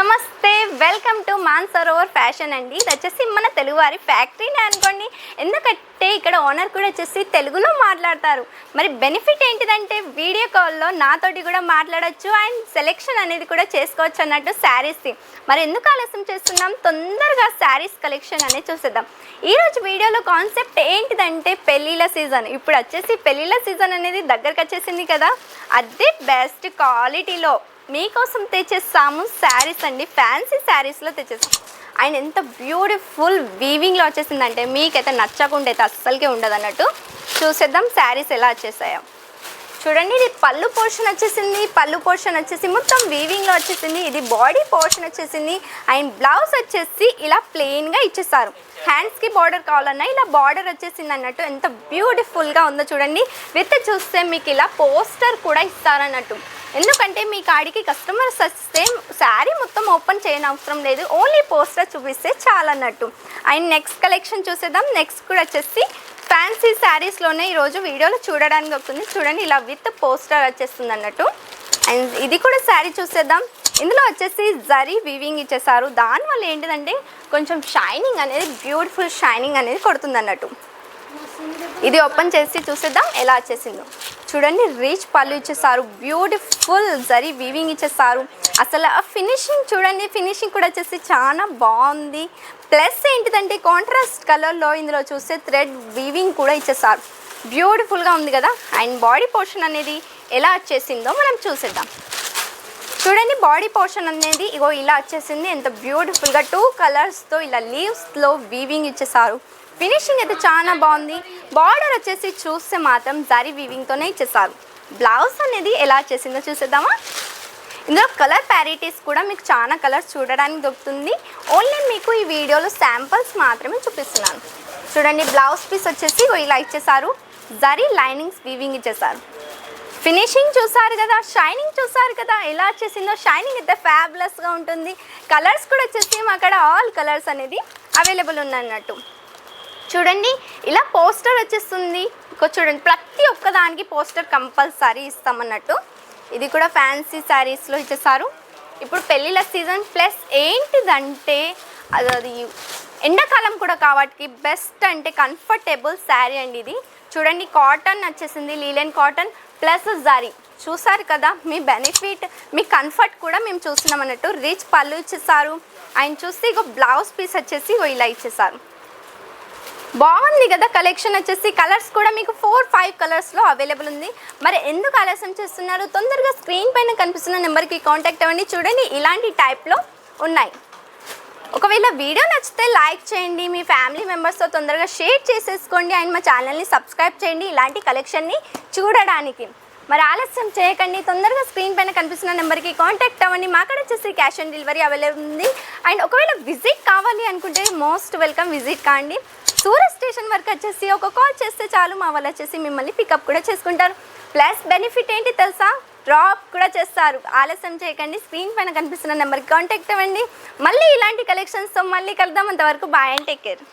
నమస్తే welcome to Mansarovar fashion అండి. ఇది వచ్చేసి మన తెలుగువారి ఫ్యాక్టరీనే అనుకోండి. ఎందుకంటే ఇక్కడ ఓనర్ కూడా వచ్చేసి తెలుగులో మాట్లాడతారు. మరి బెనిఫిట్ ఏంటిదంటే వీడియో కాల్లో నాతోటి కూడా మాట్లాడొచ్చు అండ్ సెలెక్షన్ అనేది కూడా చేసుకోవచ్చు అన్నట్టు శారీస్ది మరి ఎందుకు ఆలస్యం చేస్తున్నాం? తొందరగా శారీస్ కలెక్షన్ అనేది చూసేద్దాం. ఈరోజు వీడియోలో కాన్సెప్ట్ ఏంటిదంటే పెళ్ళిళ్ళ సీజన్ ఇప్పుడు వచ్చేసి పెళ్ళిళ్ళ సీజన్ అనేది దగ్గరకు వచ్చేసింది కదా. అదే బెస్ట్ క్వాలిటీలో మీకోసం తెచ్చేస్తాము శారీస్ అండి. ఫ్యాన్సీ శారీస్లో తెచ్చేస్తాం. అండ్ ఎంత బ్యూటిఫుల్ వీవింగ్లో వచ్చేసిందంటే మీకైతే నచ్చకుండా అయితే అస్సలకే ఉండదు అన్నట్టు చూసేద్దాం శారీస్ ఎలా వచ్చేసాయో. చూడండి ఇది పళ్ళు పోర్షన్ వచ్చేసింది పళ్ళు పోర్షన్ వచ్చేసి మొత్తం వీవింగ్లో వచ్చేసింది ఇది బాడీ పోర్షన్ వచ్చేసింది అండ్ బ్లౌజ్ వచ్చేసి ఇలా ప్లెయిన్గా ఇచ్చేస్తారు హ్యాండ్స్కి బార్డర్ కావాలన్నా ఇలా బార్డర్ వచ్చేసింది అన్నట్టు ఎంత బ్యూటిఫుల్గా ఉందో చూడండి. విత్ చూస్తే మీకు ఇలా పోస్టర్ కూడా ఇస్తారన్నట్టు. ఎందుకంటే మీ కాడికి కస్టమర్స్ వస్తే శారీ మొత్తం ఓపెన్ చేయని అవసరం లేదు ఓన్లీ పోస్టర్ చూపిస్తే చాలన్నట్టు. అండ్ నెక్స్ట్ కలెక్షన్ చూసేద్దాం నెక్స్ట్ కూడా వచ్చేసి ఫ్యాన్సీ శారీస్లోనే ఈరోజు వీడియోలో చూడడానికి వస్తుంది చూడండి ఇలా విత్ పోస్టర్ వచ్చేస్తుంది అన్నట్టు. అండ్ ఇది కూడా శారీ చూసేద్దాం. ఇందులో వచ్చేసి జరీ వీవింగ్ ఇచ్చేసారు. దానివల్ల ఏంటిదంటే కొంచెం షైనింగ్ అనేది బ్యూటిఫుల్ షైనింగ్ అనేది కొడుతుంది అన్నట్టు. ఇది ఓపెన్ చేసి చూసేద్దాం ఎలా వచ్చేసిందో. చూడండి రీచ్ పళ్ళు ఇచ్చేసారు. బ్యూటిఫుల్ జరీ వీవింగ్ ఇచ్చేసారు. అసలు ఆ ఫినిషింగ్ చూడండి ఫినిషింగ్ కూడా వచ్చేసి చాలా బాగుంది. ప్లస్ ఏంటిదంటే కాంట్రాస్ట్ కలర్లో ఇందులో చూస్తే థ్రెడ్ వీవింగ్ కూడా ఇచ్చేసారు. బ్యూటిఫుల్గా ఉంది కదా? అండ్ బాడీ పోర్షన్ అనేది ఎలా వచ్చేసిందో మనం చూసేద్దాం. చూడండి బాడీ పోర్షన్ అనేది ఇగో ఇలా వచ్చేసింది. ఎంత బ్యూటిఫుల్గా టూ కలర్స్తో ఇలా లీవ్స్లో వీవింగ్ ఇచ్చేసారు. ఫినిషింగ్ అయితే చాలా బాగుంది. బార్డర్ వచ్చేసి చూస్తే మాత్రం జరీ వీవింగ్తోనే ఇచ్చేసారు. బ్లౌజ్ అనేది ఎలా చేసిందో చూసేద్దామా? ఇందులో కలర్ ప్యారిటీస్ కూడా మీకు చాలా కలర్స్ చూడడానికి దొరుకుతుంది. ఓన్లీ మీకు ఈ వీడియోలో శాంపిల్స్ మాత్రమే చూపిస్తున్నాను. చూడండి బ్లౌజ్ పీస్ వచ్చేసి ఇలా ఇచ్చేసారు. జరీ లైనింగ్స్ వీవింగ్ ఇచ్చేసారు. ఫినిషింగ్ చూసారు కదా షైనింగ్ చూసారు కదా ఎలా వచ్చేసిందో షైనింగ్ అయితే ఫ్యాబ్లెస్గా ఉంటుంది. కలర్స్ కూడా వచ్చేసి అక్కడ ఆల్ కలర్స్ అనేది అవైలబుల్ ఉన్నట్టు చూడండి ఇలా పోస్టర్ వచ్చేస్తుంది. ఇంకో చూడండి ప్రతి ఒక్క దానికి పోస్టర్ కంపల్సరీ ఇస్తామన్నట్టు. ఇది కూడా ఫ్యాన్సీ శారీస్లో ఇచ్చేసారు ఇప్పుడు పెళ్ళిళ్ళ సీజన్ ప్లస్ ఏంటిదంటే అది అది ఎండాకాలం కూడా కాబట్టి బెస్ట్ అంటే కంఫర్టబుల్ శారీ అండి ఇది. చూడండి కాటన్ వచ్చేసింది లీలెన్ కాటన్ ప్లస్ జరీ. చూసారు కదా మీ బెనిఫిట్ మీ కంఫర్ట్ కూడా మేము చూస్తున్నాం అన్నట్టు రిచ్ పళ్ళు ఇచ్చేసారు ఆయన చూస్తే ఇక బ్లౌజ్ పీస్ వచ్చేసి ఇలా ఇచ్చేసారు బాగుంది కదా కలెక్షన్ వచ్చేసి. కలర్స్ కూడా మీకు ఫోర్ ఫైవ్ కలర్స్లో అవైలబుల్ ఉంది. మరి ఎందుకు ఆలస్యం చేస్తున్నారు? తొందరగా స్క్రీన్ పైన కనిపిస్తున్న నెంబర్కి కాంటాక్ట్ అవ్వండి. చూడండి ఇలాంటి టైప్లో ఉన్నాయి. ఒకవేళ వీడియో నచ్చితే లైక్ చేయండి. మీ ఫ్యామిలీ మెంబర్స్తో తొందరగా షేర్ చేసేసుకోండి. అండ్ మా ఛానల్ని సబ్స్క్రైబ్ చేయండి. ఇలాంటి కలెక్షన్ని చూడడానికి. మరి ఆలస్యం చేయకండి. తొందరగా స్క్రీన్ పైన కనిపిస్తున్న నెంబర్కి కాంటాక్ట్ అవ్వండి. మాక్కడ వచ్చేసి క్యాష్ ఆన్ డెలివరీ అవైలబుల్ ఉంది. అండ్ ఒకవేళ విజిట్ కావాలి అనుకుంటే మోస్ట్ వెల్కమ్ విజిట్ కాండి సూరత్ స్టేషన్ వరకు వచ్చేసి ఒక కాల్ చేస్తే చాలు. మా వాళ్ళు వచ్చేసి మిమ్మల్ని పికప్ కూడా చేసుకుంటారు. ప్లస్ బెనిఫిట్ ఏంటి తెలుసా? డ్రాప్ కూడా చేస్తారు. ఆలస్యం చేయకండి. స్క్రీన్ పైన కనిపిస్తున్న నెంబర్కి కాంటాక్ట్ అవ్వండి. మళ్ళీ ఇలాంటి కలెక్షన్స్తో మళ్ళీ కలుద్దాం. అంతవరకు బాయ్ అండ్ టేక్ కేర్.